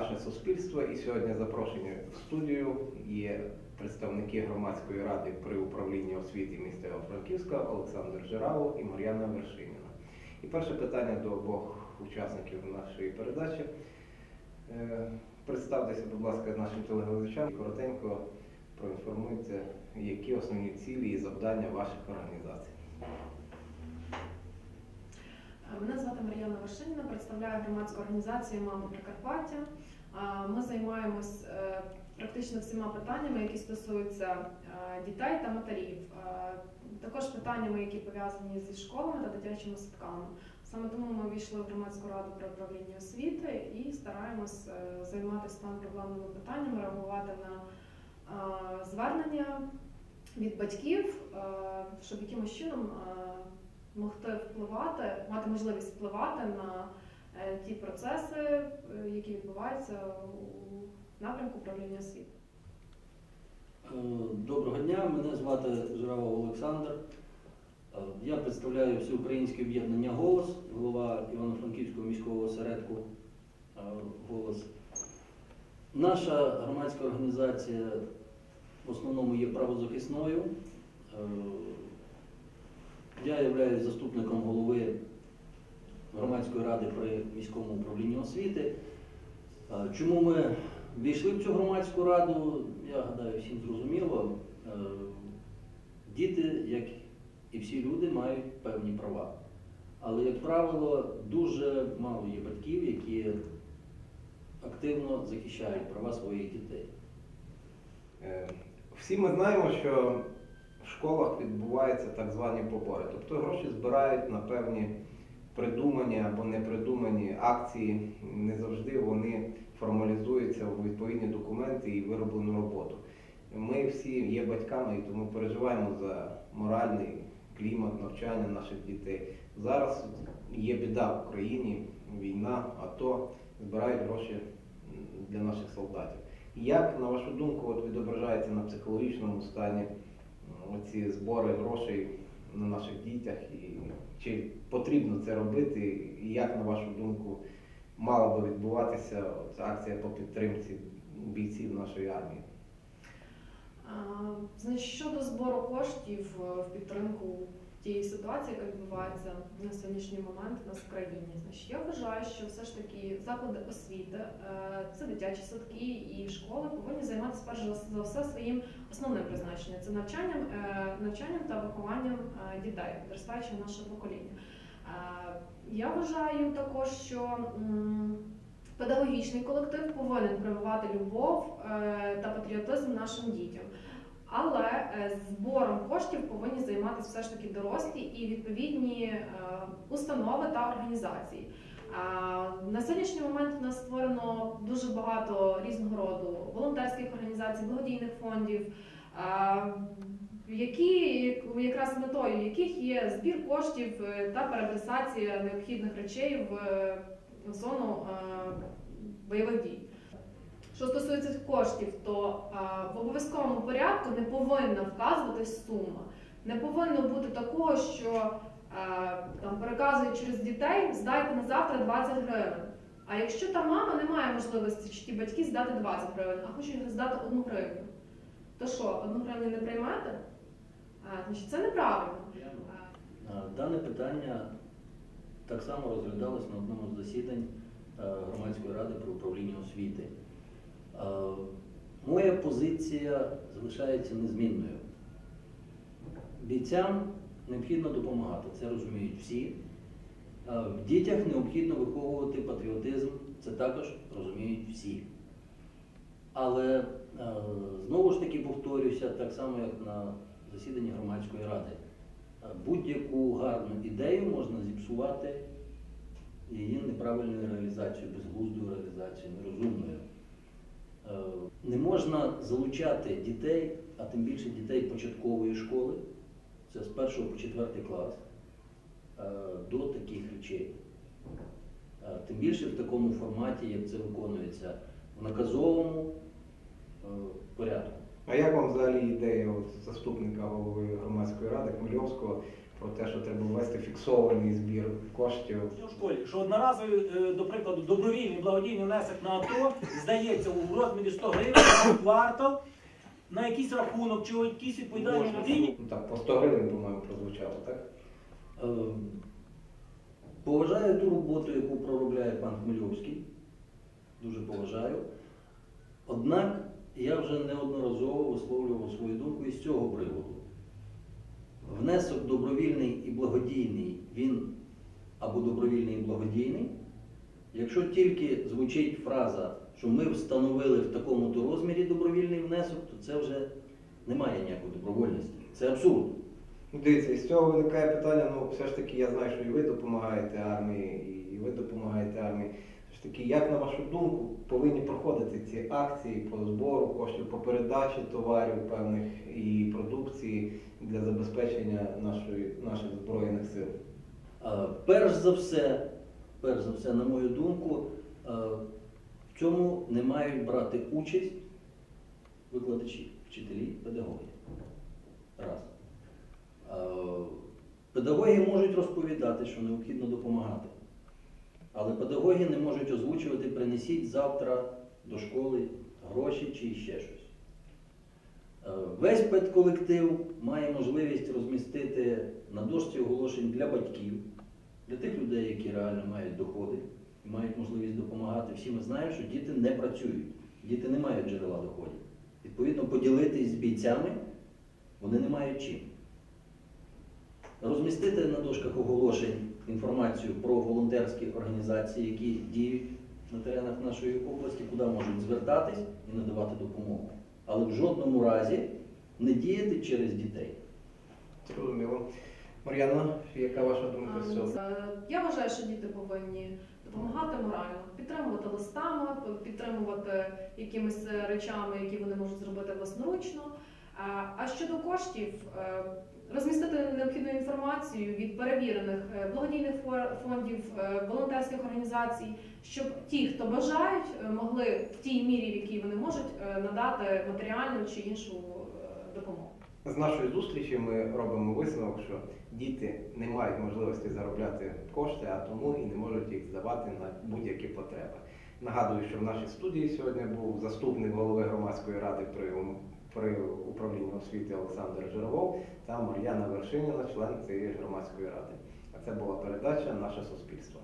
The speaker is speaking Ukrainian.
Наше суспільство. І сьогодні запрошені в студію є представники громадської ради при управлінні освіти міста Івано-Франківська Олександр Жиравов і Мар'яна Вершиніна. І перше питання до обох учасників нашої передачі. Е, Представтеся, будь ласка, нашим телеглядачам і коротенько проінформуйте, які основні цілі і завдання ваших організацій. Мене звати Мар'яна Вершиніна, представляю громадську організацію Мама Прикарпаття. Ми займаємось е, практично всіма питаннями, які стосуються е, дітей та матерів. Також питаннями, які пов'язані зі школами та дитячими садками. Саме тому ми війшли в громадську раду при управлінні освіти і стараємось е, займатися там проблемними питаннями, реагувати на звернення від батьків, щоб якимось чином могти впливати, мати можливість впливати на е, ті процеси, е, які відбуваються у напрямку управління освіти. Е, Доброго дня, мене звати Журавов Олександр. Я представляю всеукраїнське об'єднання Голос, голова Івано-Франківського міського осередку Голос. Наша громадська організація в основному є правозахисною. Я являюсь заступником голови громадської ради при міському управлінні освіти. Чому ми війшли в цю громадську раду? Я гадаю, всім зрозуміло. Діти, як і всі люди, мають певні права. Але, як правило, дуже мало є батьків, які активно захищають права своїх дітей. Е, Всі ми знаємо, що школах відбуваються так звані побори. Тобто гроші збирають на певні придумані або непридумані акції. Не завжди вони формалізуються у відповідні документи і вироблену роботу. Ми всі є батьками і тому переживаємо за моральний клімат навчання наших дітей. Зараз є біда в Україні, війна, АТО, збирають гроші для наших солдатів. Як, на вашу думку, от відображається на психологічному стані оці збори грошей на наших дітях? І чи потрібно це робити? І як, на вашу думку, мала би відбуватися ця акція по підтримці бійців нашої армії? Значить, щодо збору коштів е, в підтримку тієї ситуації, яка відбувається на сьогоднішній момент у нас в країні, значить, я вважаю, що все ж таки заклади освіти, е, це дитячі садки і школи повинні займатися перш за все своїм основним призначенням це навчанням, е, навчанням та вихованням е, дітей, підростаючого нашого покоління. Я вважаю також, що педагогічний колектив повинен прививати любов та патріотизм нашим дітям. Але е, збором коштів повинні займатися все ж таки дорослі і відповідні е, установи та організації. На сьогоднішній момент у нас створено дуже багато різного роду волонтерських організацій, благодійних фондів, які якраз метою яких є збір коштів е, та переадресація необхідних речей в зону бойових дій. Що стосується коштів, то а, в обов'язковому порядку не повинна вказуватись сума. Не повинно бути такого, що а, там переказують через дітей, здайте на завтра 20 гривень. А якщо та мама не має можливості, чи ті батьки здати 20 гривень, а хочуть здати 1 гривню, то що, 1 гривню не приймете? А, значить, це неправильно. Дане питання так само розглядалось на одному з засідань е, громадської ради при управлінні освіти. Е, Моя позиція залишається незмінною. Бійцям необхідно допомагати, це розуміють всі. Е, В дітях необхідно виховувати патріотизм, це також розуміють всі. Але е, знову ж таки повторюся, так само як на засіданні громадської ради. Будь-яку гарну ідею можна зіпсувати її неправильною реалізацією, безглуздою реалізацією, нерозумною. Е, Не можна залучати дітей, а тим більше дітей початкової школи, це з першого по четвертий клас, е, до таких речей. Е, Тим більше в такому форматі, як це виконується в наказовому порядку. А як вам взагалі ідея от, заступника голови громадської ради Хмельовського про те, що треба ввести фіксований збір коштів. у школі, що одноразовий, е, до прикладу, добровільний благодійний внесок на АТО здається у розмірі 100 гривень на квартал на якийсь рахунок чи у якійсь відповідальній людині. Ну так, по 100 гривень, по-моєму, прозвучало, так? Е, Поважаю ту роботу, яку проробляє пан Хмельовський. Дуже поважаю. Однак я вже неодноразово висловлював свою думку із цього приводу. Внесок добровільний і благодійний, він або добровільний і благодійний. Якщо тільки звучить фраза, що ми встановили в такому-то розмірі добровільний внесок, то це вже немає ніякої добровольності. Це абсурд. Ну, Дивіться, із цього виникає питання, ну все ж таки я знаю, що і ви допомагаєте армії, і ви допомагаєте армії. Ж таки, як на вашу думку, повинні проходити ці акції по збору коштів, по передачі товарів певних і продукції для забезпечення нашої, наших збройних сил? Е, Перш за все, перш за все, на мою думку, е, в цьому не мають брати участь викладачі, вчителі, педагоги. Раз. Е, Педагоги можуть розповідати, що необхідно допомагати. Але педагоги не можуть озвучувати, принесіть завтра до школи гроші чи ще щось. Е, Весь педколектив має можливість розмістити на дошці оголошень для батьків, для тих людей, які реально мають доходи і мають можливість допомагати. Всі ми знаємо, що діти не працюють, діти не мають джерела доходів. Відповідно, поділитись з бійцями вони не мають чим. Розмістити на дошках оголошень інформацію про волонтерські організації, які діють на теренах нашої області, куди можуть звертатись і надавати допомогу. Але в жодному разі не діяти через дітей. Зрозуміло. Мар'яна, яка ваша думка з цього? Е, Я вважаю, що діти повинні допомагати морально, підтримувати листами, підтримувати якимись е, речами, які вони можуть зробити власноручно. А щодо коштів, е, розмістити необхідну інформацію від перевірених е, благодійних фондів, е, волонтерських організацій, щоб ті, хто бажають, е, могли в тій мірі, в якій вони можуть, надати матеріальну чи іншу допомогу. З нашої зустрічі ми робимо висновок, що діти не мають можливості заробляти кошти, а тому і не можуть їх здавати на будь-які потреби. Нагадую, що в нашій студії сьогодні був заступник голови громадської ради при, при управлінні освіти Олександр Жировов та Мар'яна Вершиніна, член цієї громадської ради. А це була передача Наше суспільство.